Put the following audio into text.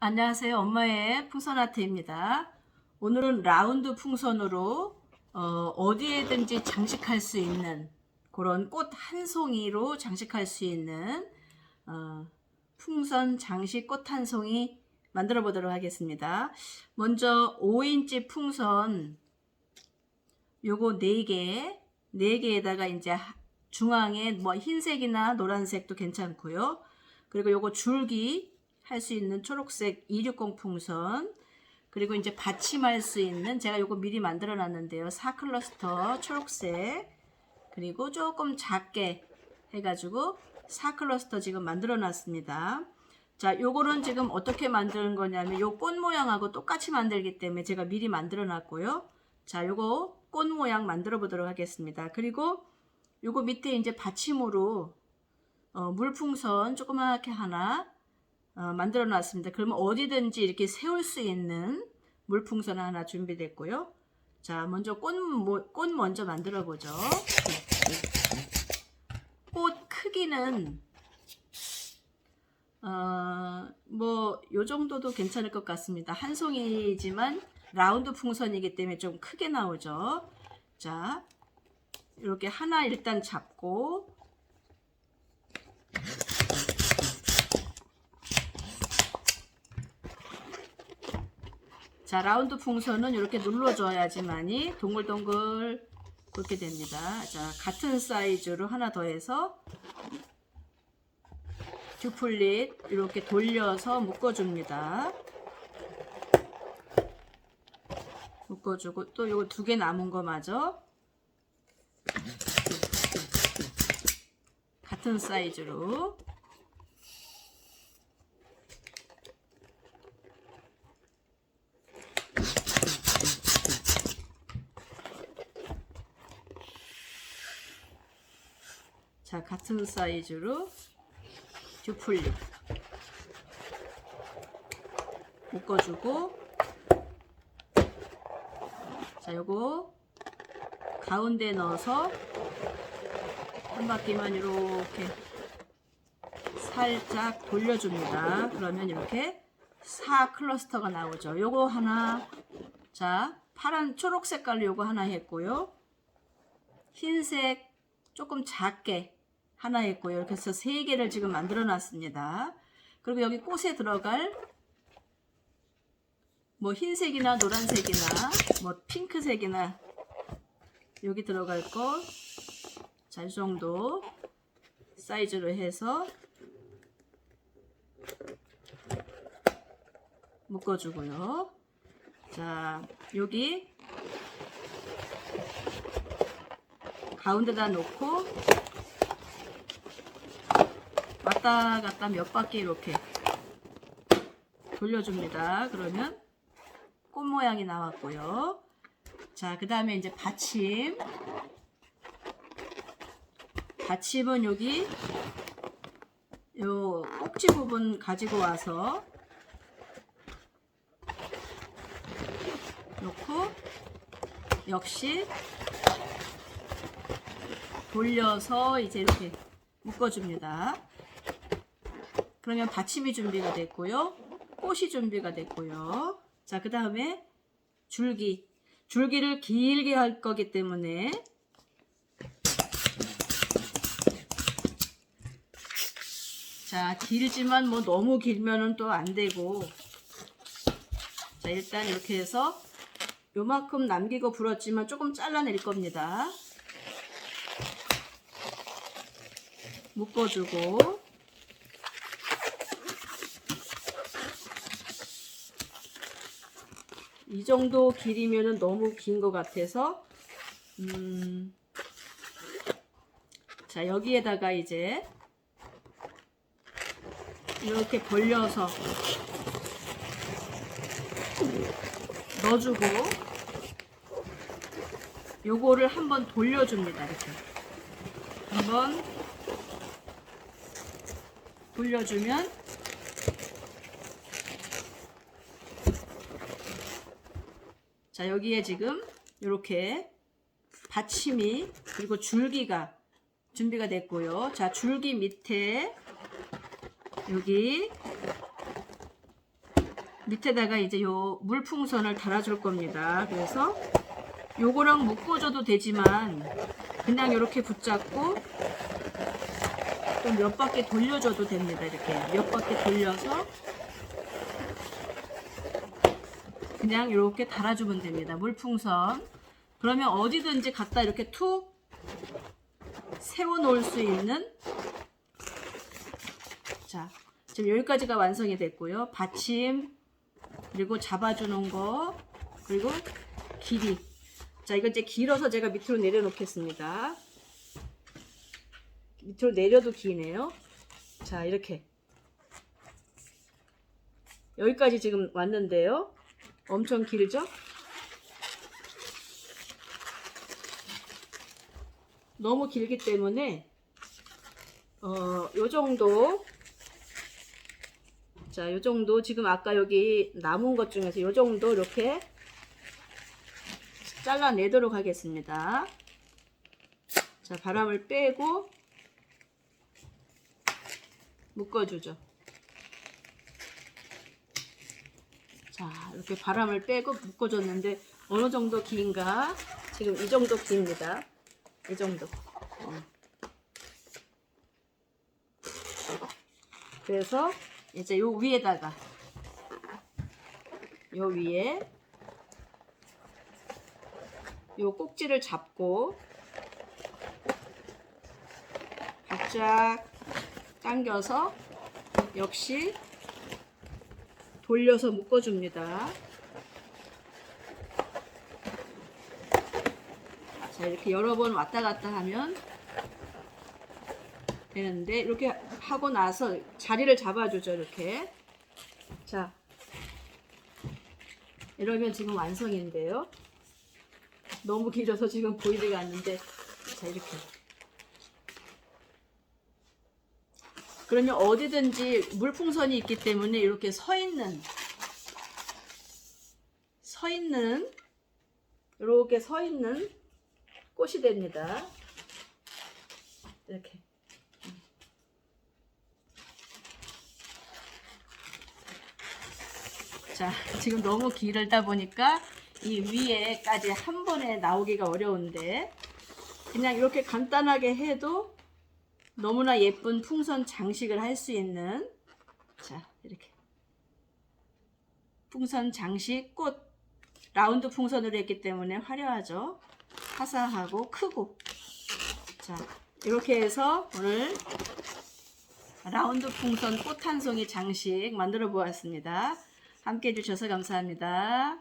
안녕하세요. 엄마의 풍선 아트입니다. 오늘은 라운드 풍선으로 어, 디에든지 장식할 수 있는 그런 꽃 한 송이로 장식할 수 있는 어, 풍선 장식 꽃 한 송이 만들어 보도록 하겠습니다. 먼저 5인치 풍선 요거 4개, 4개에다가 이제 중앙에 뭐 흰색이나 노란색도 괜찮고요. 그리고 요거 줄기 할 수 있는 초록색 260 풍선 그리고 이제 받침할 수 있는 제가 요거 미리 만들어 놨는데요. 4클러스터 초록색 그리고 조금 작게 해가지고 4클러스터 지금 만들어 놨습니다. 자, 요거는 지금 어떻게 만드는 거냐면 요 꽃 모양하고 똑같이 만들기 때문에 제가 미리 만들어 놨고요. 자, 요거 꽃 모양 만들어 보도록 하겠습니다. 그리고 요거 밑에 이제 받침으로 어, 물풍선 조그맣게 하나 어, 만들어 놨습니다. 그러면 어디든지 이렇게 세울 수 있는 물풍선 하나 준비됐고요. 자, 먼저 꽃, 모- 꽃 먼저 만들어 보죠. 꽃 크기는 어, 뭐, 요 정도도 괜찮을 것 같습니다. 한 송이지만 라운드 풍선이기 때문에 좀 크게 나오죠. 자, 이렇게 하나 일단 잡고, 자, 라운드 풍선은 이렇게 눌러줘야지만이 동글동글 그렇게 됩니다. 자, 같은 사이즈로 하나 더 해서 듀플릿 이렇게 돌려서 묶어줍니다. 묶어주고 또 요거 두 개 남은 거 마저 같은 사이즈로 같은 사이즈로 듀플립 묶어주고 자 요거 가운데 넣어서 한 바퀴만 이렇게 살짝 돌려줍니다. 그러면 이렇게 4 클러스터가 나오죠. 요거 하나 자 파란 초록 색깔로 요거 하나 했고요. 흰색 조금 작게 하나 했고요. 이렇게 해서 세 개를 지금 만들어 놨습니다. 그리고 여기 꽃에 들어갈 뭐 흰색이나 노란색이나 뭐 핑크색이나 여기 들어갈 거 자, 이 정도 사이즈로 해서 묶어주고요. 자, 여기 가운데다 놓고 왔다 갔다 몇 바퀴 이렇게 돌려줍니다. 그러면 꽃 모양이 나왔고요. 자, 그 다음에 이제 받침. 받침은 여기 요 꼭지 부분 가지고 와서 놓고 역시 돌려서 이제 이렇게 묶어줍니다. 그러면 받침이 준비가 됐고요. 꽃이 준비가 됐고요. 자, 그 다음에 줄기. 줄기를 길게 할 거기 때문에 자, 길지만 뭐 너무 길면은 또 안 되고 자, 일단 이렇게 해서 요만큼 남기고 불었지만 조금 잘라낼 겁니다. 묶어주고 이 정도 길이면은 너무 긴 것 같아서 음, 자 여기에다가 이제 이렇게 벌려서 넣어주고 요거를 한번 돌려줍니다 이렇게. 한번 돌려주면 자 여기에 지금 이렇게 받침이 그리고 줄기가 준비가 됐고요. 자 줄기 밑에 여기 밑에다가 이제 요 물풍선을 달아줄 겁니다. 그래서 요거랑 묶어줘도 되지만 그냥 이렇게 붙잡고 또 몇 바퀴 돌려줘도 됩니다. 이렇게 몇 바퀴 돌려서 그냥 이렇게 달아주면 됩니다. 물풍선. 그러면 어디든지 갖다 이렇게 툭 세워 놓을 수 있는 자, 지금 여기까지가 완성이 됐고요. 받침 그리고 잡아주는 거 그리고 길이 자 이거 이제 길어서 제가 밑으로 내려놓겠습니다. 밑으로 내려도 기네요. 자 이렇게 여기까지 지금 왔는데요. 엄청 길죠? 너무 길기 때문에 어, 요 정도 자, 요 정도 지금 아까 여기 남은 것 중에서 요 정도 이렇게 잘라내도록 하겠습니다. 자, 바람을 빼고 묶어주죠. 자, 이렇게 바람을 빼고 묶어줬는데 어느 정도 긴가? 지금 이 정도 깁니다. 이 정도. 어. 그래서 이제 요 위에다가 요 위에 요 꼭지를 잡고 바짝 당겨서 역시 돌려서 묶어줍니다. 자 이렇게 여러 번 왔다 갔다 하면 되는데 이렇게 하고 나서 자리를 잡아주죠 이렇게. 자 이러면 지금 완성인데요. 너무 길어서 지금 보이지가 않는데 자 이렇게 그러면 어디든지 물풍선이 있기 때문에 이렇게 서 있는 서 있는 이렇게 서 있는 꽃이 됩니다. 이렇게. 자, 지금 너무 길다 보니까 이 위에까지 한 번에 나오기가 어려운데 그냥 이렇게 간단하게 해도 너무나 예쁜 풍선 장식을 할 수 있는 자, 이렇게 풍선 장식 꽃 라운드 풍선으로 했기 때문에 화려하죠. 화사하고 크고 자, 이렇게 해서 오늘 라운드 풍선 꽃 한 송이 장식 만들어 보았습니다. 함께 해주셔서 감사합니다.